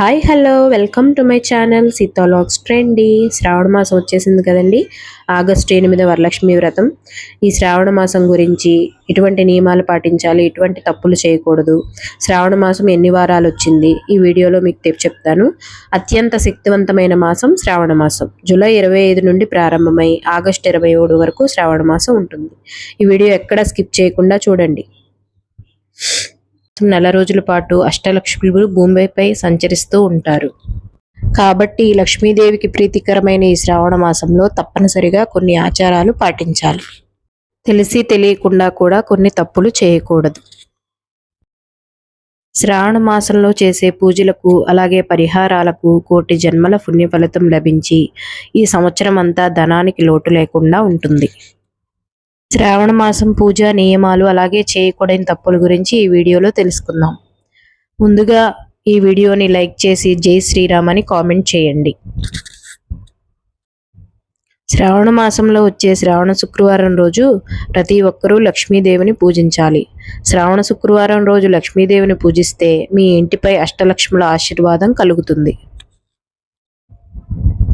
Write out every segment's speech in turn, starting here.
Hi hello. Welcome to my channel సీతాలాగ్స్ trendy. శ్రావణ మాసం వచ్చేసింది కదండి. ఆగస్టు ఎనిమిది వరలక్ష్మి వ్రతం. ఈ శ్రావణ మాసం గురించి ఎటువంటి నియమాలు పాటించాలి ఎటువంటి తప్పులు చేయకూడదు. శ్రావణ మాసం ఎన్ని వారాలు వచ్చింది? ఈ వీడియోలో మీకు తెప్పి చెప్తాను. అత్యంత శక్తివంతమైన మాసం శ్రావణ మాసం. జూలై ఇరవై ఐదు నుండి ప్రారంభమై ఆగస్టు ఇరవై ఏడు వరకు శ్రావణ మాసం ఉంటుంది. ఈ వీడియో ఎక్కడ స్కిప్ చేయకుండా చూడండి. నెల రోజుల పాటు అష్టలక్ష్ములు భూమిపై సంచరిస్తూ ఉంటారు. కాబట్టి లక్ష్మీదేవికి ప్రీతికరమైన ఈ శ్రావణ మాసంలో తప్పనిసరిగా కొన్ని ఆచారాలు పాటించాలి. తెలిసి తెలియకుండా కూడా కొన్ని తప్పులు చేయకూడదు. శ్రావణ మాసంలో చేసే పూజలకు అలాగే పరిహారాలకు కోటి జన్మల పుణ్య ఫలితం లభించి ఈ సంవత్సరం అంతా ధనానికి లోటు లేకుండా ఉంటుంది. శ్రావణ మాసం పూజ నియమాలు అలాగే చేయకూడని తప్పుల గురించి ఈ వీడియోలో తెలుసుకుందాం. ముందుగా ఈ వీడియోని లైక్ చేసి జై శ్రీరామ్ అని కామెంట్ చేయండి. శ్రావణ మాసంలో వచ్చే శ్రావణ శుక్రవారం రోజు ప్రతి ఒక్కరూ లక్ష్మీదేవిని పూజించాలి. శ్రావణ శుక్రవారం రోజు లక్ష్మీదేవిని పూజిస్తే మీ ఇంటిపై అష్టలక్ష్ముల ఆశీర్వాదం కలుగుతుంది.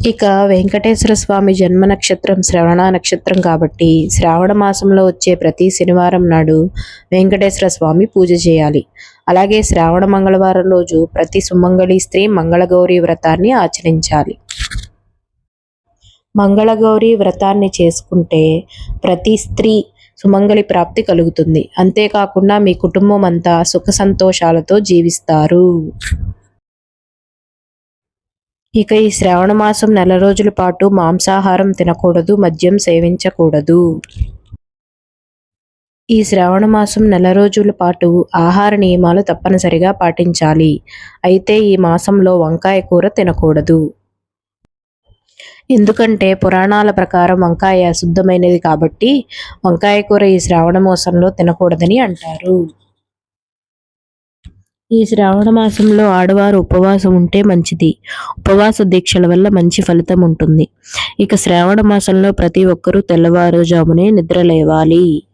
ఇక వెంకటేశ్వర స్వామి జన్మ నక్షత్రం శ్రవణ నక్షత్రం కాబట్టి శ్రావణ మాసంలో వచ్చే ప్రతి శనివారం నాడు వెంకటేశ్వర స్వామి పూజ చేయాలి. అలాగే శ్రావణ మంగళవారం రోజు ప్రతి సుమంగళి స్త్రీ మంగళగౌరి వ్రతాన్ని ఆచరించాలి. మంగళగౌరి వ్రతాన్ని చేసుకుంటే ప్రతి స్త్రీ సుమంగళి ప్రాప్తి కలుగుతుంది. అంతేకాకుండా మీ కుటుంబం అంతా సుఖ సంతోషాలతో జీవిస్తారు. ఇక ఈ శ్రావణ మాసం నెల రోజుల పాటు మాంసాహారం తినకూడదు మద్యం సేవించకూడదు. ఈ శ్రావణ మాసం నెల రోజుల పాటు ఆహార నియమాలు తప్పనిసరిగా పాటించాలి. అయితే ఈ మాసంలో వంకాయ కూర తినకూడదు. ఎందుకంటే పురాణాల ప్రకారం వంకాయ అశుద్ధమైనది కాబట్టి వంకాయ కూర ఈ శ్రావణ మాసంలో తినకూడదని అంటారు. ఈ శ్రావణ మాసంలో ఆడవారు ఉపవాసం ఉంటే మంచిది. ఉపవాస దీక్షల వల్ల మంచి ఫలితం ఉంటుంది. ఇక శ్రావణ మాసంలో ప్రతి ఒక్కరూ తెల్లవారుజామునే నిద్ర లేవాలి.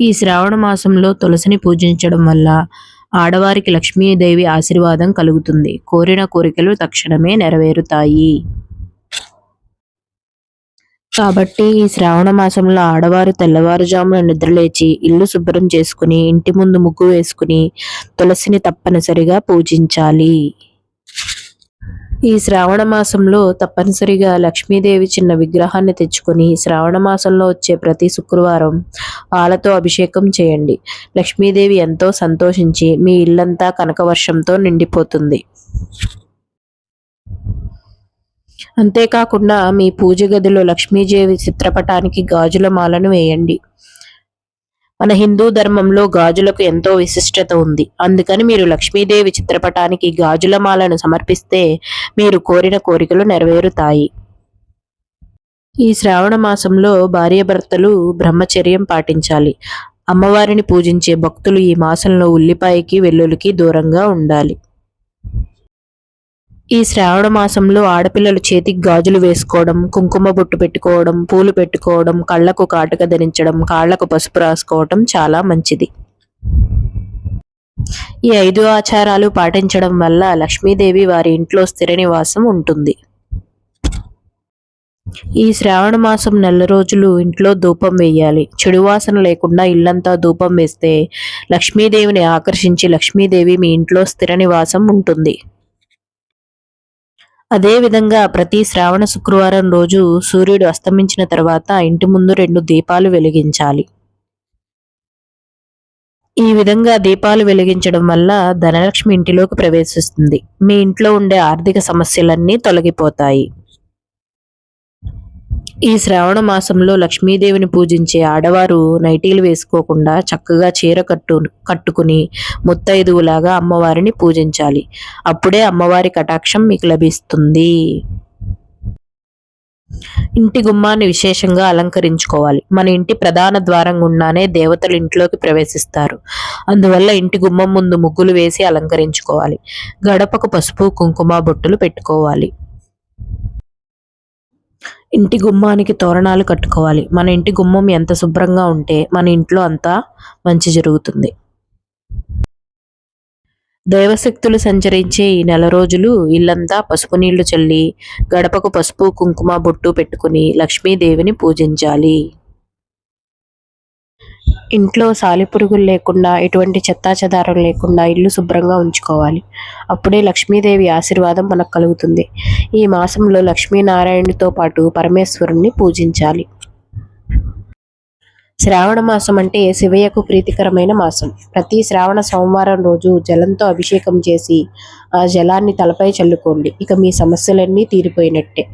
ఈ శ్రావణ మాసంలో తులసిని పూజించడం వల్ల ఆడవారికి లక్ష్మీదేవి ఆశీర్వాదం కలుగుతుంది. కోరిన కోరికలు తక్షణమే నెరవేరుతాయి. కాబట్టి ఈ శ్రావణ మాసంలో ఆడవారు తెల్లవారుజామున నిద్రలేచి ఇల్లు శుభ్రం చేసుకుని ఇంటి ముందు ముగ్గు వేసుకుని తులసిని తప్పనిసరిగా పూజించాలి. ఈ శ్రావణ మాసంలో తప్పనిసరిగా లక్ష్మీదేవి చిన్న విగ్రహాన్ని తెచ్చుకొని శ్రావణ మాసంలో వచ్చే ప్రతి శుక్రవారం పాలతో అభిషేకం చేయండి. లక్ష్మీదేవి ఎంతో సంతోషించి మీ ఇల్లంతా కనకవర్షంతో నిండిపోతుంది. అంతేకాకుండా మీ పూజ గదిలో లక్ష్మీదేవి చిత్రపటానికి గాజుల మాలను వేయండి. మన హిందూ ధర్మంలో గాజులకు ఎంతో విశిష్టత ఉంది. అందుకని మీరు లక్ష్మీదేవి చిత్రపటానికి గాజుల మాలను సమర్పిస్తే మీరు కోరిన కోరికలు నెరవేరుతాయి. ఈ శ్రావణ మాసంలో భార్యాభర్తలు బ్రహ్మచర్యం పాటించాలి. అమ్మవారిని పూజించే భక్తులు ఈ మాసంలో ఉల్లిపాయకి వెల్లుల్లికి దూరంగా ఉండాలి. ఈ శ్రావణ మాసంలో ఆడపిల్లలు చేతికి గాజులు వేసుకోవడం కుంకుమ బొట్టు పెట్టుకోవడం పూలు పెట్టుకోవడం కళ్ళకు కాటుక ధరించడం కాళ్ళకు పసుపు రాసుకోవడం చాలా మంచిది. ఈ ఐదు ఆచారాలు పాటించడం వల్ల లక్ష్మీదేవి వారి ఇంట్లో స్థిర నివాసం ఉంటుంది. ఈ శ్రావణ మాసం నెల రోజులు ఇంట్లో ధూపం వేయాలి. చెడు వాసన లేకుండా ఇల్లంతా ధూపం వేస్తే లక్ష్మీదేవిని ఆకర్షించి లక్ష్మీదేవి మీ ఇంట్లో స్థిర నివాసం ఉంటుంది. అదేవిధంగా ప్రతి శ్రావణ శుక్రవారం రోజు సూర్యుడు అస్తమించిన తర్వాత ఇంటి ముందు రెండు దీపాలు వెలిగించాలి. ఈ విధంగా దీపాలు వెలిగించడం వల్ల ధనలక్ష్మి ఇంటిలోకి ప్రవేశిస్తుంది. మీ ఇంట్లో ఉండే ఆర్థిక సమస్యలన్నీ తొలగిపోతాయి. ఈ శ్రావణ మాసంలో లక్ష్మీదేవిని పూజించే ఆడవారు నైటీలు వేసుకోకుండా చక్కగా చీర కట్టు కట్టుకుని ముత్తైదువులాగా అమ్మవారిని పూజించాలి. అప్పుడే అమ్మవారి కటాక్షం మీకు లభిస్తుంది. ఇంటి గుమ్మాన్ని విశేషంగా అలంకరించుకోవాలి. మన ఇంటి ప్రధాన ద్వారం గుండానే దేవతలు ఇంట్లోకి ప్రవేశిస్తారు. అందువల్ల ఇంటి గుమ్మం ముందు ముగ్గులు వేసి అలంకరించుకోవాలి. గడపకు పసుపు కుంకుమ బొట్టులు పెట్టుకోవాలి. ఇంటి గుమ్మానికి తోరణాలు కట్టుకోవాలి. మన ఇంటి గుమ్మం ఎంత శుభ్రంగా ఉంటే మన ఇంట్లో అంతా మంచి జరుగుతుంది. దైవశక్తులు సంచరించే ఈ నెల రోజులు ఇల్లంతా పసుపు నీళ్ళు చల్లి గడపకు పసుపు కుంకుమ బొట్టు పెట్టుకుని లక్ష్మీదేవిని పూజించాలి. ఇంట్లో సాలిపురుగులు లేకుండా ఎటువంటి చెత్తాచెదారం లేకుండా ఇల్లు శుభ్రంగా ఉంచుకోవాలి. అప్పుడే లక్ష్మీదేవి ఆశీర్వాదం మనకు కలుగుతుంది. ఈ మాసంలో లక్ష్మీనారాయణుడితో పాటు పరమేశ్వరుణ్ణి పూజించాలి. శ్రావణ మాసం అంటే శివయ్యకు ప్రీతికరమైన మాసం. ప్రతి శ్రావణ సోమవారం రోజు జలంతో అభిషేకం చేసి ఆ జలాన్ని తలపై చల్లుకోండి. ఇక మీ సమస్యలన్నీ తీరిపోయినట్టే.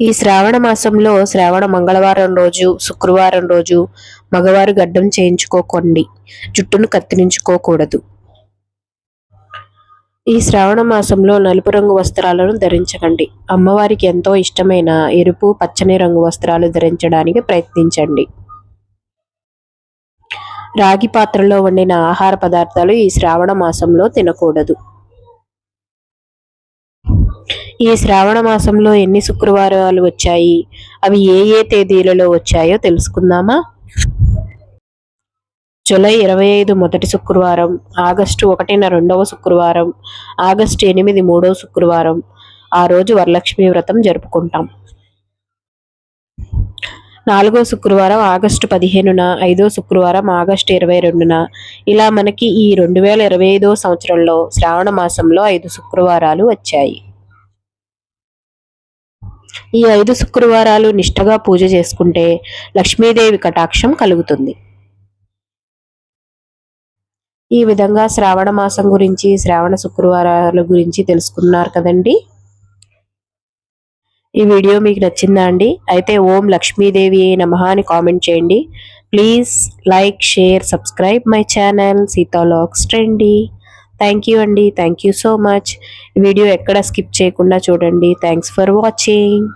ఈ శ్రావణ మాసంలో శ్రావణ మంగళవారం రోజు శుక్రవారం రోజు మగవారు గడ్డం చేయించుకోకండి. జుట్టును కత్తిరించుకోకూడదు. ఈ శ్రావణ మాసంలో నలుపు రంగు వస్త్రాలను ధరించకండి. అమ్మవారికి ఎంతో ఇష్టమైన ఎరుపు పచ్చని రంగు వస్త్రాలు ధరించడానికి ప్రయత్నించండి. రాగి పాత్రలో వండిన ఆహార పదార్థాలు ఈ శ్రావణ మాసంలో తినకూడదు. ఈ శ్రావణ మాసంలో ఎన్ని శుక్రవారాలు వచ్చాయి? అవి ఏ ఏ తేదీలలో వచ్చాయో తెలుసుకుందామా? జూలై ఇరవై ఐదు మొదటి శుక్రవారం ఆగస్టు ఒకటిన రెండవ శుక్రవారం ఆగస్టు ఎనిమిది మూడవ శుక్రవారం. ఆ రోజు వరలక్ష్మి వ్రతం జరుపుకుంటాం. నాలుగో శుక్రవారం ఆగస్టు పదిహేనున ఐదో శుక్రవారం ఆగస్టు ఇరవై రెండున. ఇలా మనకి ఈ రెండు వేల ఇరవై ఐదో సంవత్సరంలో శ్రావణ మాసంలో ఐదు శుక్రవారాలు వచ్చాయి. ఈ ఐదు శుక్రవారాలు నిష్టగా పూజ చేసుకుంటే లక్ష్మీదేవి కటాక్షం కలుగుతుంది. ఈ విధంగా శ్రావణ మాసం గురించి శ్రావణ శుక్రవారాల గురించి తెలుసుకున్నారు కదండి? ఈ వీడియో మీకు నచ్చిందా అండి? అయితే ఓం లక్ష్మీదేవి నమ అని కామెంట్ చేయండి. Please like share subscribe my channel. సీతాలాక్స్ trendy. Thank you అండి thank you so much video ఎక్కడ స్కిప్ చేయకుండా చూడండి. Thanks for watching